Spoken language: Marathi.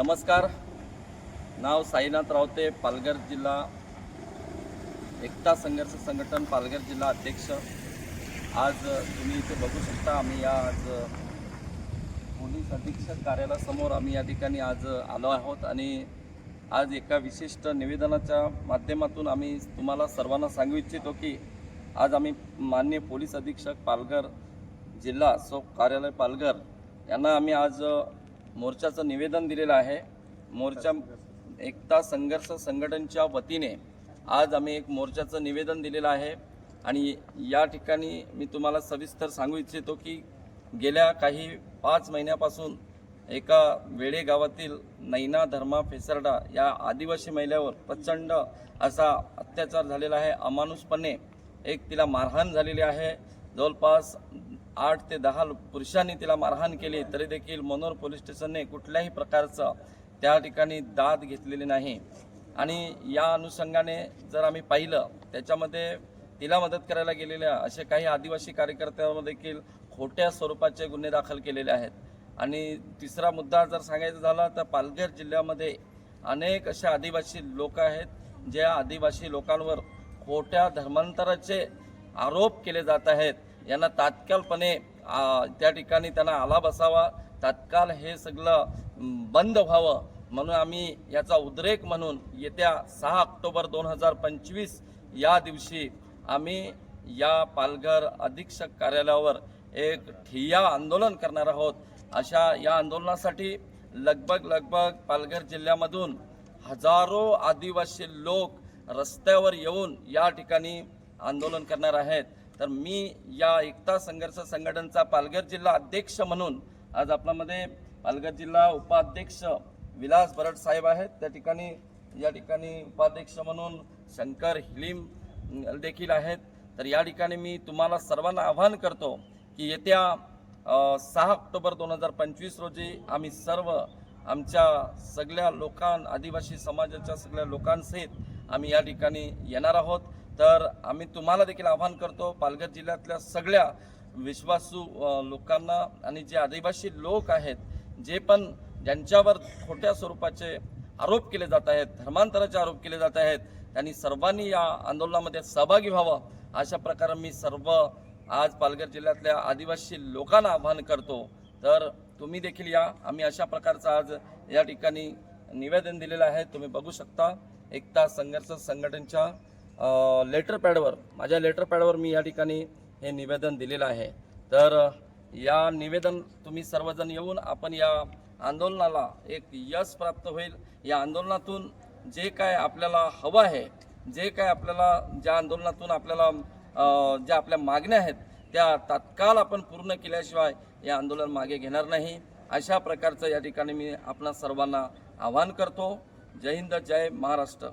नमस्कार. नाव साईनाथ रावते पालघर जिल्हा एकता संघर्ष संघटन पालघर जिल्हा अध्यक्ष. आज तुम्ही इथे बघू शकता आम्ही या आज पोलीस अधीक्षक कार्यालयासमोर आम्ही या ठिकाणी आज आलो आहोत आणि आज एका विशिष्ट निवेदनाच्या माध्यमातून आम्ही तुम्हाला सर्वांना सांगू इच्छितो की आज आम्ही माननीय पोलीस अधीक्षक पालघर जिल्हा सो कार्यालय पालघर यांना आम्ही आज मोर्चाचं निवेदन दिलेलं आहे. मोर्चा एकता संघर्ष संघटनच्या वतीने आज आम्ही एक मोर्चाचं निवेदन दिलेलं आहे. आणि या ठिकाणी मी तुम्हाला सविस्तर सांगू इच्छितो की गेल्या काही पाच महिन्यापासून एका वेळे गावातील नैना धर्मा फेसरडा या आदिवासी महिलेवर प्रचंड असा अत्याचार झालेला आहे. अमानुषपणे एक तिला मारहाण झालेली आहे. जवळपास आठ ते दहा पुरुषांनी तिला मारहाण केली तरी देखील मनोर पोलीस स्टेशनने कुठल्याही प्रकारचं त्या ठिकाणी दाद घेतलेली नाही. आणि या अनुषंगाने जर आम्ही पाहिलं त्याच्यामध्ये तिला मदत करायला गेलेल्या असे काही आदिवासी कार्यकर्त्यांवर देखील खोट्या स्वरूपाचे गुन्हे दाखल केलेले आहेत. आणि तिसरा मुद्दा जर सांगायचा झाला तर पालघर जिल्ह्यामध्ये अनेक असे आदिवासी लोक आहेत ज्या आदिवासी लोकांवर खोट्या धर्मांतराचे आरोप केले जात आहेत. यांना तात्काळपणे त्या ठिकाणी त्यांना आला बसावा. तात्काळ हे सगळं बंद व्हावं म्हणून आम्ही याचा उद्रेक म्हणून येत्या सहा ऑक्टोबर दोन हजार पंचवीस या दिवशी आम्ही या पालघर अधीक्षक कार्यालयावर एक ठिय्या आंदोलन करणार आहोत. अशा या आंदोलनासाठी लगभग लगभग पालघर जिल्ह्यामधून हजारो आदिवासी लोक रस्त्यावर येऊन या ठिकाणी आंदोलन करणार आहेत. तर मी या एकता संघर्ष संघटनचा पालघर जिल्हा अध्यक्ष म्हणून आज आपल्यामध्ये पालघर जिल्हा उपाध्यक्ष विलास बरड साहेब आहेत. त्या ठिकाणी या ठिकाणी उपाध्यक्ष म्हणून शंकर हिलीम देखील आहेत. तर या ठिकाणी मी तुम्हाला सर्वांना आवाहन करतो की येत्या सहा ऑक्टोबर दोन हजार पंचवीस रोजी आम्ही सर्व आमच्या सगळ्या लोकां आदिवासी समाजाच्या सगळ्या लोकांसहित आम्ही या ठिकाणी येणार आहोत. तर आम्ही तुम्हाला देखील आवाहन करतो पालघर जिल्ह्यातल्या सगळ्या विश्वासू लोकांना आणि जे आदिवासी लोक आहेत जे पण ज्यांच्यावर खोट्या स्वरूपाचे आरोप केले जात आहेत धर्मांतराचे आरोप केले जात आहेत त्यांनी सर्वांनी या आंदोलनामध्ये सहभागी व्हावं. अशा प्रकारे मी सर्व आज पालघर जिल्ह्यातल्या आदिवासी लोकांना आवाहन करतो. तर तुम्ही देखील या. आम्ही अशा प्रकारचं आज या ठिकाणी निवेदन दिलेलं आहे. तुम्ही बघू शकता. एकता संघर्ष संघटनच्या लेटर पॅडवर माझ्या लेटर पॅडवर मी या ठिकाणी हे निवेदन दिलेलं आहे. तर या निवेदन तुम्ही सर्वजण येऊन आपण या आंदोलनाला एक यश प्राप्त होईल. या आंदोलनातून जे काय आपल्याला हवं आहे जे काय आपल्याला ज्या आंदोलनातून आपल्याला ज्या आपल्या मागण्या आहेत त्या तात्काळ आपण पूर्ण केल्याशिवाय हे आंदोलन मागे घेणार नाही. अशा प्रकारचं या ठिकाणी मी आपणा सर्वांना आवाहन करतो. जय हिंद जय महाराष्ट्र.